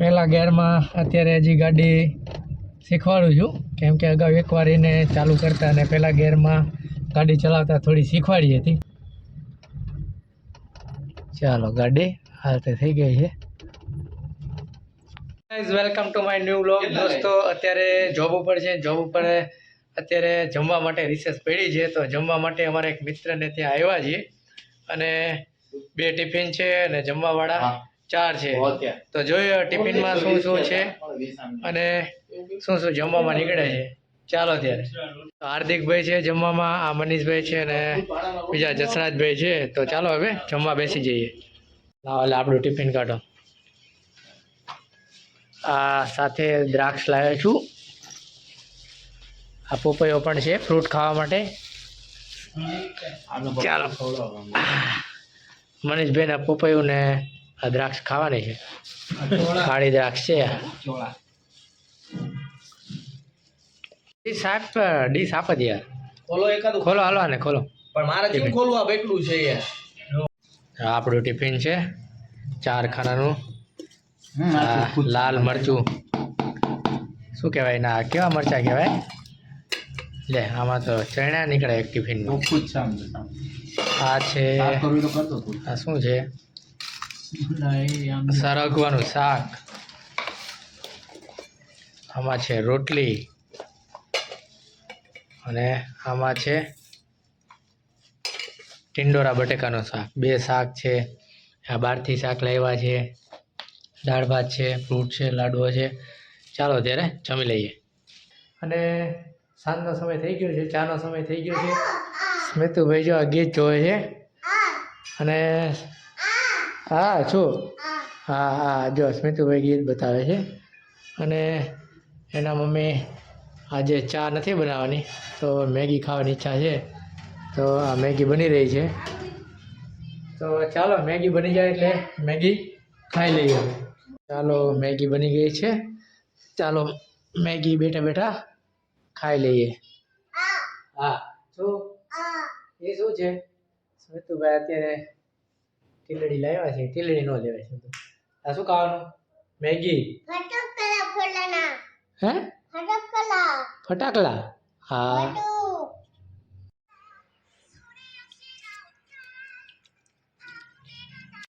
પહેલા ગેરમાં અત્યારે હજી ગાડી શીખવાડું છું. કેમ કે અગાઉ એકવાર એને ચાલુ કરતા અને પહેલાં ગેરમાં ગાડી ચલાવતા થોડી શીખવાડી હતી. ચાલો ગાડી હાલતે થઈ ગઈ છે. Welcome to my new blog દોસ્તો અત્યારે જોબ ઉપર છે. જોબ ઉપર અત્યારે જમવા માટે રિસેસ પડી છે. તો જમવા માટે અમારા એક મિત્રને ત્યાં આવ્યા છીએ. અને બે ટિફિન છે અને જમવાવાળા. ચાર છે. તો જોઈએ ટિફિનમાં શું શું છે અને શું શું જમવામાં નીકળે છે. ચાલો ત્યારે. તો હાર્દિકભાઈ છે જમવામાં આ મનીષભાઈ છે અને બીજા જસરાજભાઈ છે. તો ચાલો હવે જમવા બેસી જઈએ. લાવો એટલે આપણું ટિફિન કાઢો. આ સાથે દ્રાક્ષ લાવ્યો છું. આ પોપૈયો પણ છે ફ્રૂટ ખાવા માટે. ચાલો. મનીષભાઈના પોપૈયું ને આ દ્રાક્ષ ખાવાની છે. કાળી દ્રાક્ષ છે. ડીશ આપ ડીશ આપ જ યાર. ખોલો એકાદું. ખોલો હાલો ને ખોલો. પણ મારે કેમ ખોલવું આ છે યાર. આપણું ટિફિન છે. ચાર ખાનાનું. લાલ મરચું. શું કહેવાય ના કેવા મરચા કહેવાય? લે આમાં તો ચણા નીકળે એક ટિફિનમાં. આ છે આ શું છે? સરગવાનું શાક. આમાં છે રોટલી. અને આમાં છે ટિંડોરા બટેકાનું શાક. બે શાક છે. આ બહારથી શાક લાવ્યા છે. દાળ ભાત છે, ફ્રૂટ છે, લાડવો છે. ચાલો ત્યારે જમી લઈએ. અને સાંજનો સમય થઈ ગયો છે, ચાનો સમય થઈ ગયો છે. સ્મિતુભાઈ જો આ ગીત જોવે છે. અને હા, છું. હા હા, જો સ્મિતુભાઈ ગીત બતાવે છે. અને એના મમ્મી આજે ચા નથી બનાવવાની, તો મેગી ખાવાની ઈચ્છા છે. તો આ મેગી બની રહી છે. તો ચાલો, મેગી બની જાય એટલે મેગી ખાઈ લઈએ ચાલો, મેગી બની ગઈ છે. ચાલો, મેગી બેઠા બેઠા ખાઈ લઈએ. હા શું એ શું છે? સ્મિતુભાઈ અત્યારે ટીલડી લાવ્યા છે ટીલડી નો લેવાય છે આ શું ખાવાનું? મેગી. ફટકલા ફોલાના હે? ફટકલા ફટાકડા? હા.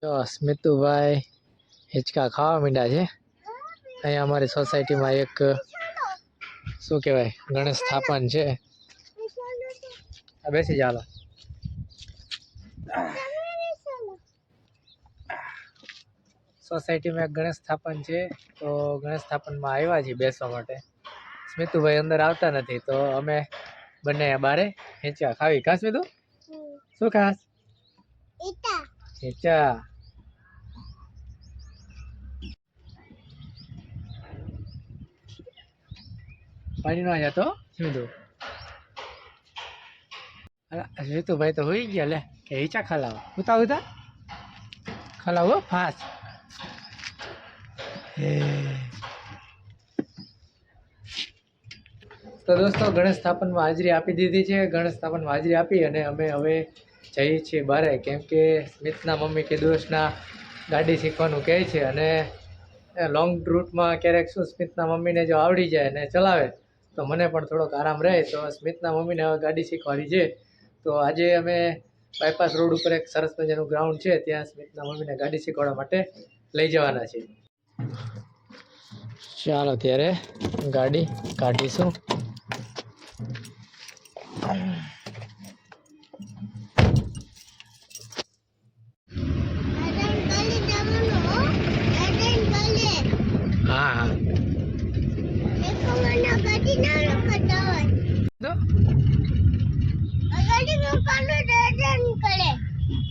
તો સ્મિતુભાઈ હિંચકા ખાવા માંડ્યા છે. અહીંયા અમારી સોસાયટીમાં એક શું કહેવાય ગણેશ સ્થાપન છે. આ બેસી ચાલો સોસાયટીમાં એક ગણેશ સ્થાપન છે તો ગણેશ સ્થાપનમાં આવ્યા છીએ બેસવા માટે. સ્મિતુભાઈ અંદર આવતા નથી તો અમે બંને બારે હેંચા ખાવી ખાસ સ્મિતુ? શું ખાસ? હેંચા પાણી નો જતો સ્મિતુ? અલા, સ્મિતુભાઈ તો હોઈ ગયા લે. કે હિંચા ખલાવો. ઉતા ઉતા ખલાવો ફાસ્ટ તો દોસ્તો, ગણેશ સ્થાપનમાં હાજરી આપી દીધી છે. ગણેશ સ્થાપનમાં હાજરી આપી અને અમે હવે જઈએ છીએ બારે. કેમ કે સ્મિતના મમ્મી કે દોસ્તના ગાડી શીખવાનું કહે છે અને લોંગ રૂટમાં ક્યારેક શું સ્મિતના મમ્મીને જો આવડી જાય અને ચલાવે, તો મને પણ થોડોક આરામ રહે. તો સ્મિતના મમ્મીને હવે ગાડી શીખવાડી છે. તો આજે અમે બાયપાસ રોડ ઉપર એક સરસ મજાનું ગ્રાઉન્ડ છે. ત્યાં સ્મિતના મમ્મીને ગાડી શીખવાડવા માટે લઈ જવાના છે ચાલો ત્યારે ગાડી કાઢીશું.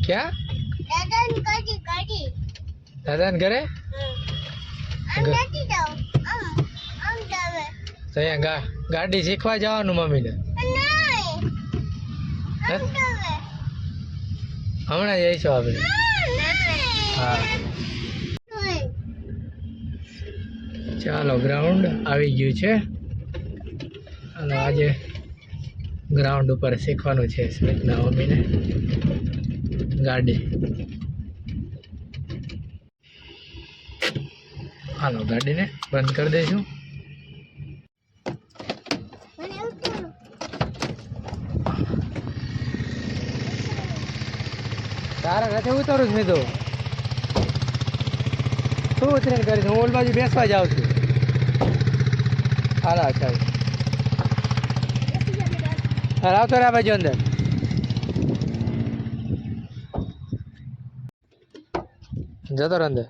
ક્યાં? દાદાને ઘરે? તો અહીંયા ગાડી શીખવા જવાનું મમ્મીને. હમણાં જઈશું આપણે. હા ચાલો ગ્રાઉન્ડ આવી ગયું છે. અને આજે ગ્રાઉન્ડ ઉપર શીખવાનું છે સ્મિતના મમ્મીને. ગાડી. હાલો, ગાડીને બંધ કરી દઈશું. તારે નથી ઉતારું જ મીધું શું ઉતરીને કરીશ? હું ઓલ બાજુ બેસવા જાઉં છું. હાલા, હાલ. આવતો રહ્યા બાજુ અંદર. જતો રહે અંદર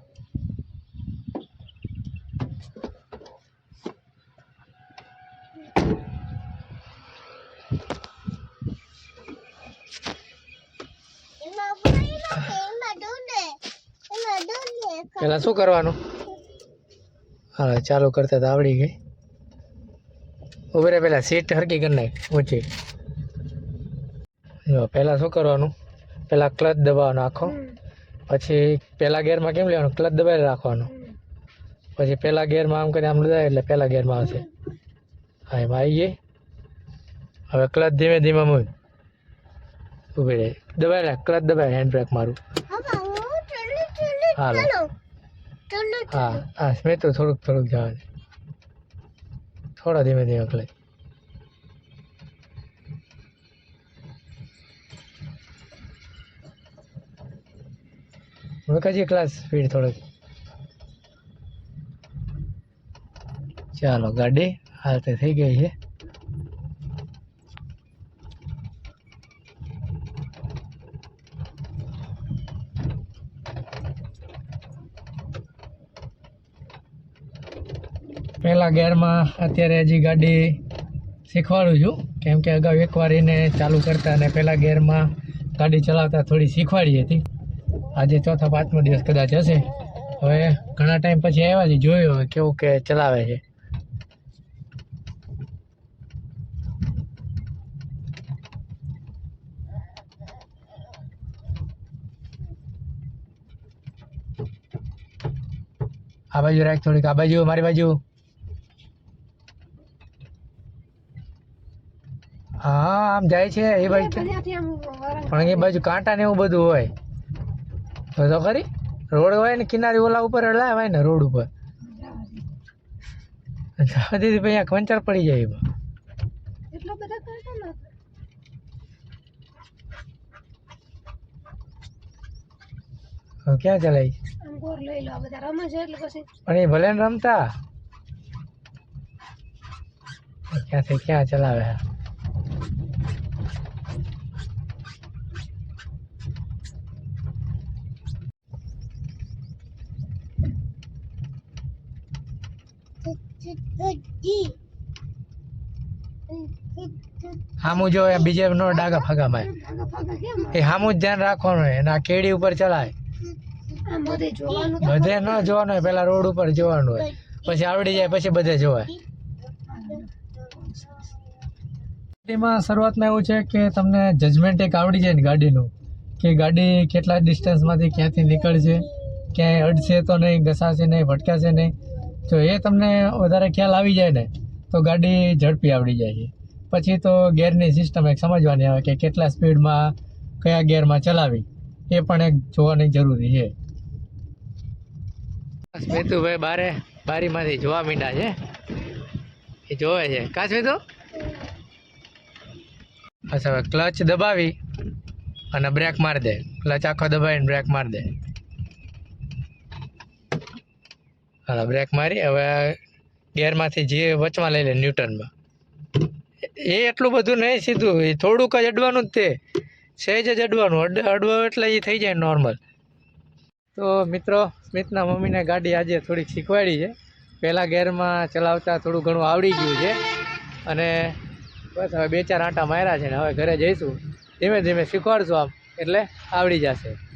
એમાં પાણી નાખે એમાં દૂધ એમાં દૂધ પેલા શું કરવાનું? હા ચાલુ કરતા તો આવડી ગઈ. ઊભી રહે પેલા સીટ હરકી કરી નાખ ઊંચી. જો પહેલાં શું કરવાનું? પહેલાં ક્લચ દબાવવાનો આખો. પછી પહેલાં ગેરમાં કેમ લેવાનું? ક્લચ દબાવી રાખવાનું. પછી પહેલાં ગેરમાં આમ કરીને આમ લીધા એટલે પહેલાં ગેરમાં આવશે. હા એમાં આવી ગઈ. હવે ક્લચ ધીમે ધીમે મૂળ ઊભી રહે. દબાવી રાખ ક્લચ દબાવી હેન્ડ બ્રેક મારું હાલો. ચાલો ચલી હા હા સ્મિત થોડુંક થોડુંક જવા દે થોડા ધીમે ધીમે ક્લચ મૂકાજી ક્લાસ સ્પીડ થોડુંક ચાલો ગાડી હાલ તે થઈ ગઈ છે પહેલા ગેરમાં અત્યારે હજી ગાડી શીખવાડું છું. કેમ કે અગાઉ એકવાર એને ચાલુ કરતા અને પહેલાં ગેરમાં ગાડી ચલાવતા થોડી શીખવાડી હતી. આજે ચોથા પાંચમો દિવસ કદાચ હશે. હવે ઘણા ટાઈમ પછી આવ્યા છે જોયું હવે કેવું કે ચલાવે છે. આ બાજુ રાખ થોડીક, આ બાજુ, મારી બાજુ હા આમ જાય છે એ બાજુ પણ એ બાજુ કાંટા ને એવું બધું હોય. તો તો ખરી? રોડ હોય ને કિનારી ઓલા ઉપર હલાવાય ને રોડ ઉપર. જવા દીધી ભાઈ અહીંયા પડી જાય એમાં. ક્યાં પછી. પણ એ ભલે રમતા. ક્યાંથી ક્યાં ચલાવે? હામું જો બીજે નો ડાગા ફાગા કેમ એ હામું જ ધ્યાન રાખવાનું હોય અને કેડી ઉપર ચલાય. બધે ન જોવાનું હોય, પેલા રોડ ઉપર જોવાનું હોય. પછી આવડી જાય, પછી બધે જોવાય. ગાડીમાં શરૂઆતમાં એવું છે કે તમને જજમેન્ટ એક આવડી જાય ને ગાડીનું, કે ગાડી કેટલા ડિસ્ટન્સમાંથી ક્યાંથી નીકળશે, ક્યાંય અડશે તો નહીં, ઘસાશે નહીં, ભટકાશે નહીં. જો એ તમને વધારે ખ્યાલ આવી જાય ને, તો ગાડી ઝડપી આવડી જાય છે. પછી તો ગેરની સિસ્ટમ એક સમજવાની આવે કે કેટલા સ્પીડમાં કયા ગેરમાં ચલાવી, એ પણ એક જોવાની જરૂરી છે. સ્મિતુભાઈ બારે, બારીમાંથી જોવા મીંડા છે. એ જોવે છે. કા સ્મિતુ અચ્છા હવે ક્લચ દબાવી અને બ્રેક મારી દે. ક્લચ આખો દબાવીને બ્રેક મારી દે. હા બ્રેક મારી. હવે ગેરમાંથી જે વચમાં લઈ લે, ન્યૂટનમાં. એ એટલું બધું નહીં સીધું. એ થોડુંક જ અડવાનું જ તે. સહેજ જ અડવાનું. અડ, અડવો એટલે એ થઈ જાય નોર્મલ તો મિત્રો, સ્મિતના મમ્મીને ગાડી આજે થોડીક શીખવાડી છે. પહેલાં ગેરમાં ચલાવતા થોડું ઘણું આવડી ગયું છે. અને બસ હવે બે ચાર આંટા માર્યા છે ને હવે ઘરે જઈશું. ધીમે ધીમે શીખવાડશું આમ. એટલે આવડી જશે.